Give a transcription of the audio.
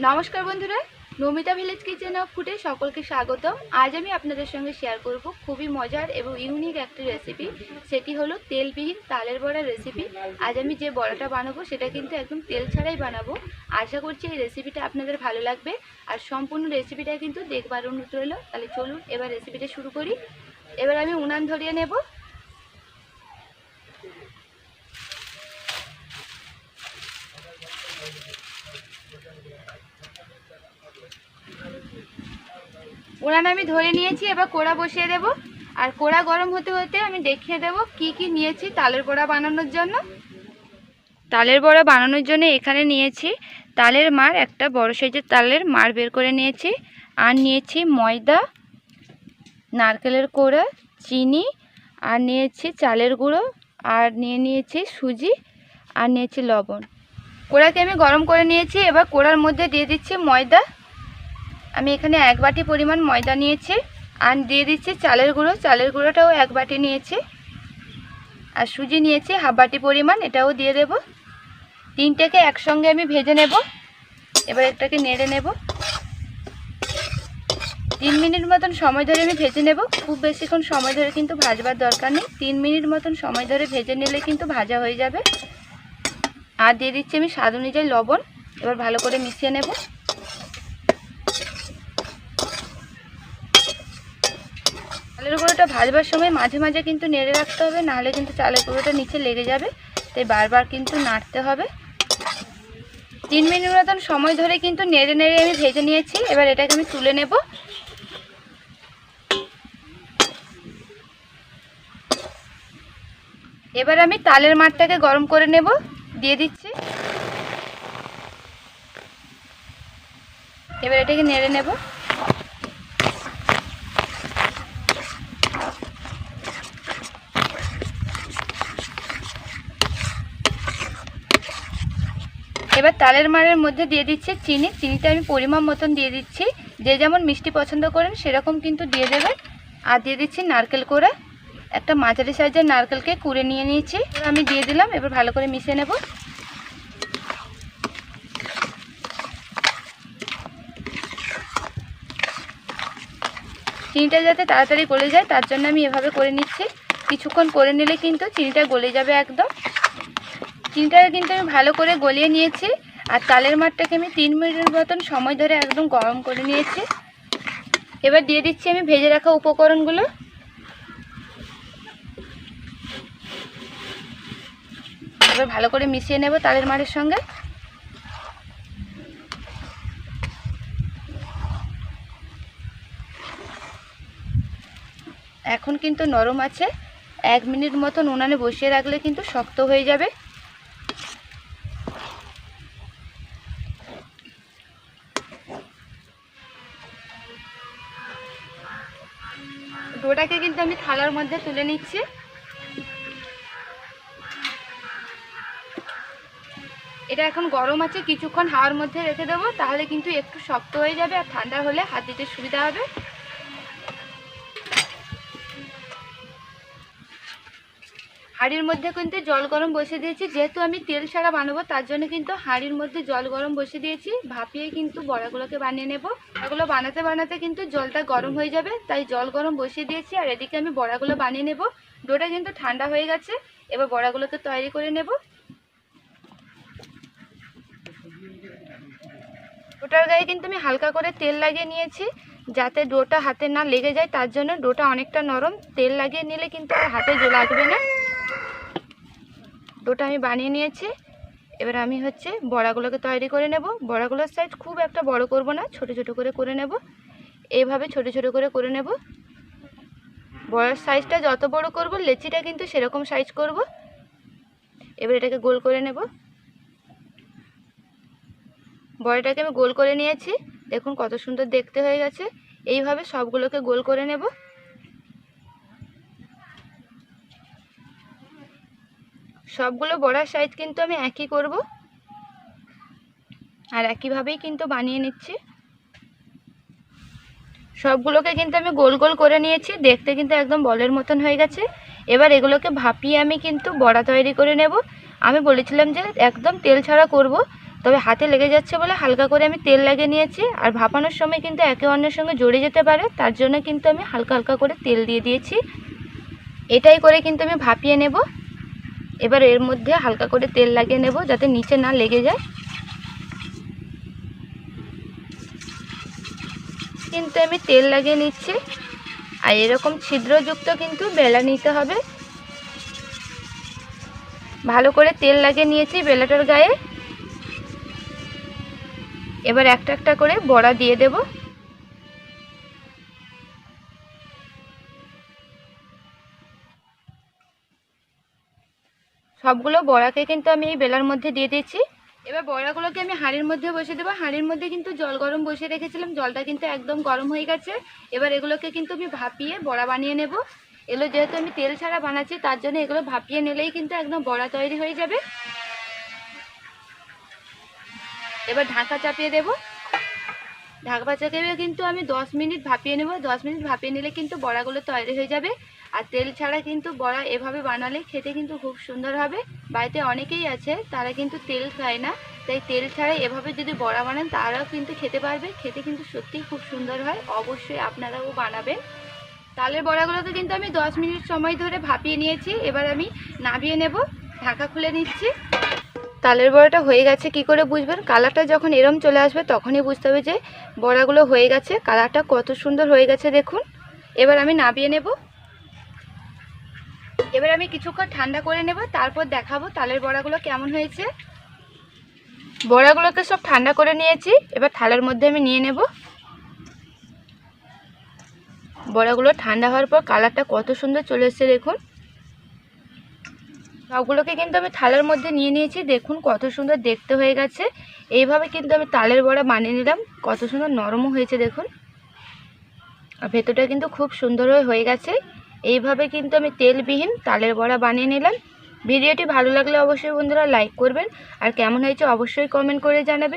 নমস্কার বন্ধুরা, Namita village kitchen of ফুডে সকলকে স্বাগতম। আজ আমি আপনাদের সঙ্গে শেয়ার করব খুবই মজার এবং ইউনিক একটি রেসিপি সেটি হলো তেলবিহীন তালের বড়ার রেসিপি আজ আমি যে বড়াটা বানাবো, সেটা কিন্তু একদম তেল ছাড়াই বানাবো। আশা করছি এই রেসিপিটা আপনাদের ভালো লাগবে। আর সম্পূর্ণ রেসিপিটা কিন্তু দেখবার অনুরোধ রইল। তাহলে চলুন এবার রেসিপিটা শুরু করি। এবার আমি উনান ধরিয়ে নেব। উনান আমি ধরে নিয়েছি, এবার কোড়া বসিয়ে দেব। আর কোড়া গরম হতে হতে আমি দেখিয়ে দেব কি কি নিয়েছি তালের বড়া বানানোর জন্য। তালের বড়া বানানোর জন্য এখানে নিয়েছি তালের মার, একটা বড় সাইজের তালের মার বের করে নিয়েছি। আর নিয়েছি ময়দা, নারকেলের কোড়া, চিনি, আর নিয়েছি চালের গুঁড়ো, আর নিয়ে নিয়েছি সুজি, আর নিয়েছি লবণ। কোড়াকে আমি গরম করে নিয়েছি, এবার কোড়ার মধ্যে দিয়ে দিচ্ছি ময়দা। আমি এখানে এক বাটি পরিমাণ ময়দা নিয়েছি আর দিয়ে দিচ্ছি চালের গুঁড়ো। চালের গুঁড়োটাও এক বাটি নিয়েছি। আর সুজি নিয়েছি হাফ বাটি পরিমাণ, এটাও দিয়ে দেব। তিনটেকে একসঙ্গে আমি ভেজে নেব। এবার এটাকে নেড়ে নেব। তিন মিনিট মতন সময় ধরে আমি ভেজে নেব। খুব বেশিক্ষণ সময় ধরে কিন্তু ভাজবার দরকার নেই। তিন মিনিট মতন সময় ধরে ভেজে নিলে কিন্তু ভাজা হয়ে যাবে। আর দিয়ে দিচ্ছি আমি স্বাদ অনুযায়ী লবণ। এবার ভালো করে মিশিয়ে নেব। চালের গুঁড়োটা ভাজবার সময় মাঝে মাঝে কিন্তু নেড়ে রাখতে হবে, নাহলে কিন্তু চালের গুঁড়োটা নিচে লেগে যাবে। তাই বারবার কিন্তু নাড়তে হবে। তিন মিনিট মতন সময় ধরে কিন্তু নেড়ে নেড়ে আমি ভেজে নিয়েছি। এবার এটাকে আমি তুলে নেব। এবার আমি তালের মাঠটাকে গরম করে নেব। দিয়ে দিচ্ছি। এবার এটাকে নেড়ে নেব। এবার তালের মারের মধ্যে দিয়ে দিচ্ছি চিনি। চিনিটা আমি পরিমাণ মতন দিয়ে দিচ্ছি। যে যেমন মিষ্টি পছন্দ করেন, সেরকম কিন্তু দিয়ে দেবেন। আর দিয়ে দিচ্ছি নারকেল করে একটা মাঝারি সাইজের নারকেলকে কুড়ে নিয়ে নিয়েছি। আমি দিয়ে দিলাম, এবার ভালো করে মিশিয়ে নেব। চিনিটা যাতে তাড়াতাড়ি গলে যায়, তার জন্য আমি এভাবে করে নিচ্ছি। কিছুক্ষণ করে নিলে কিন্তু চিনিটা গলে যাবে একদম। চিনিটাকে কিন্তু আমি ভালো করে গলিয়ে নিয়েছি। আর তালের মাঠটাকে আমি তিন মিনিটের মতন সময় ধরে একদম গরম করে নিয়েছি। এবার দিয়ে দিচ্ছি আমি ভেজে রাখা উপকরণগুলো। এবার ভালো করে মিশিয়ে নেব তালের মাঠের সঙ্গে। এখন কিন্তু নরম আছে। এক মিনিট মতন উনানে বসিয়ে রাখলে কিন্তু শক্ত হয়ে যাবে। ডোটাকে কিন্তু আমি থালার মধ্যে তুলে নিচ্ছি। এটা এখন গরম আছে, কিছুক্ষণ হাওয়ার মধ্যে রেখে দেবো, তাহলে কিন্তু একটু শক্ত হয়ে যাবে আর ঠান্ডা হলে হাত দিতে সুবিধা হবে। হাঁড়ির মধ্যে কিন্তু জল গরম বসিয়ে দিয়েছি। যেহেতু আমি তেল ছাড়া বানাবো, তার জন্য কিন্তু হাঁড়ির মধ্যে জল গরম বসিয়ে দিয়েছি। ভাপিয়ে কিন্তু বড়াগুলোকে বানিয়ে নেব। বড়াগুলো বানাতে বানাতে কিন্তু জলটা গরম হয়ে যাবে, তাই জল গরম বসিয়ে দিয়েছি আর এদিকে আমি বড়াগুলো বানিয়ে নেব। ডোটা কিন্তু ঠান্ডা হয়ে গেছে, এবার বড়াগুলোকে তৈরি করে নেব। ডোটার গায়ে কিন্তু আমি হালকা করে তেল লাগিয়ে নিয়েছি, যাতে ডোটা হাতে না লেগে যায়, তার জন্য ডোটা অনেকটা নরম। তেল লাগিয়ে নিলে কিন্তু আর হাতে লাগবে না। ডোটা আমি বানিয়ে নিয়েছি। এবার আমি হচ্ছে বড়াগুলোকে তৈরি করে নেব। বড়াগুলোর সাইজ খুব একটা বড় করব না, ছোট ছোট করে করে নেব। এইভাবে ছোট ছোট করে করে নেব। বড়ার সাইজটা যত বড় করব, লেচিটা কিন্তু সেরকম সাইজ করব। এবার এটাকে গোল করে নেব। বড়াটাকে আমি গোল করে নিয়েছি। দেখুন কত সুন্দর দেখতে হয়ে গেছে। এইভাবে সবগুলোকে গোল করে নেব। সবগুলো বড়ার সাইজ কিন্তু আমি একই করব। আর একইভাবেই কিন্তু বানিয়ে নিচ্ছি। সবগুলোকে কিন্তু আমি গোল গোল করে নিয়েছি, দেখতে কিন্তু একদম বলের মতন হয়ে গেছে। এবার এগুলোকে ভাপিয়ে আমি কিন্তু বড়া তৈরি করে নেব। আমি বলেছিলাম যে একদম তেল ছাড়া করব, তবে হাতে লেগে যাচ্ছে বলে হালকা করে আমি তেল লাগিয়ে নিয়েছি। আর ভাপানোর সময় কিন্তু একে অন্যের সঙ্গে জড়ে যেতে পারে, তার জন্য কিন্তু আমি হালকা হালকা করে তেল দিয়ে দিয়েছি। এটাই করে কিন্তু আমি ভাপিয়ে নেব। এবার এর মধ্যে হালকা করে তেল লাগিয়ে নেব যাতে নিচে না লেগে যায়। কিন্তু আমি তেল লাগিয়ে নিচ্ছি। আর এরকম ছিদ্রযুক্ত কিন্তু বেলা নিতে হবে। ভালো করে তেল লাগিয়ে নিয়েছি বেলাটার গায়ে। এবার একটা একটা করে বড়া দিয়ে দেব। সবগুলো বড়াকে কিন্তু আমি এই বেলার মধ্যে দিয়ে দিয়েছি। এবার বড়াগুলোকে আমি হাঁড়ির মধ্যে বসিয়ে দেবো। হাঁড়ির মধ্যে কিন্তু জল গরম বসিয়ে রেখেছিলাম। জলটা কিন্তু একদম গরম হয়ে গেছে। এবার এগুলোকে কিন্তু আমি ভাপিয়ে বড়া বানিয়ে নেব। এগুলো যেহেতু আমি তেল ছাড়া বানাচ্ছি, তার জন্য এগুলো ভাপিয়ে নিলেই কিন্তু একদম বড়া তৈরি হয়ে যাবে। এবার ঢাকা চাপিয়ে দেব। ঢাকা চাপিয়ে কিন্তু আমি দশ মিনিট ভাপিয়ে নেব। দশ মিনিট ভাপিয়ে নিলে কিন্তু বড়াগুলো তৈরি হয়ে যাবে। আর তেল ছাড়া কিন্তু বড়া এভাবে বানালে খেতে কিন্তু খুব সুন্দর হবে। বাড়িতে অনেকেই আছে, তারা কিন্তু তেল খায় না। তাই তেল ছাড়া এভাবে যদি বড়া বানান, তারাও কিন্তু খেতে পারবে। খেতে কিন্তু সত্যিই খুব সুন্দর হয়। অবশ্যই আপনারাও বানাবেন। তালের বড়াগুলোকে কিন্তু আমি দশ মিনিট সময় ধরে ভাপিয়ে নিয়েছি। এবার আমি নামিয়ে নেব। ঢাকা খুলে নিচ্ছি। তালের বড়াটা হয়ে গেছে, কি করে বুঝবেন? কালারটা যখন এরম চলে আসবে তখনই বুঝতে হবে যে বড়াগুলো হয়ে গেছে, কালারটা কত সুন্দর হয়ে গেছে দেখুন। এবার আমি নামিয়ে নেব। এবার আমি কিছুক্ষণ ঠান্ডা করে নেব, তারপর দেখাবো তালের বড়াগুলো কেমন হয়েছে। বড়াগুলোকে সব ঠান্ডা করে নিয়েছি, এবার থালার মধ্যে আমি নিয়ে নেব। বড়াগুলো ঠান্ডা হওয়ার পর কালারটা কত সুন্দর চলে এসেছে দেখুন। সবগুলোকে কিন্তু আমি থালার মধ্যে নিয়ে নিয়েছি। দেখুন কত সুন্দর দেখতে হয়ে গেছে। এইভাবে কিন্তু আমি তালের বড়া বানিয়ে নিলাম। কত সুন্দর নরমও হয়েছে, দেখুন। আর ভেতরটা কিন্তু খুব সুন্দর হয়ে গেছে। এইভাবে কিন্তু আমি তেলবিহীন তালের বড়া বানিয়ে নিলাম। ভিডিওটি ভালো লাগলে অবশ্যই বন্ধুরা লাইক করবেন। আর কেমন হয়েছে অবশ্যই কমেন্ট করে জানাবেন।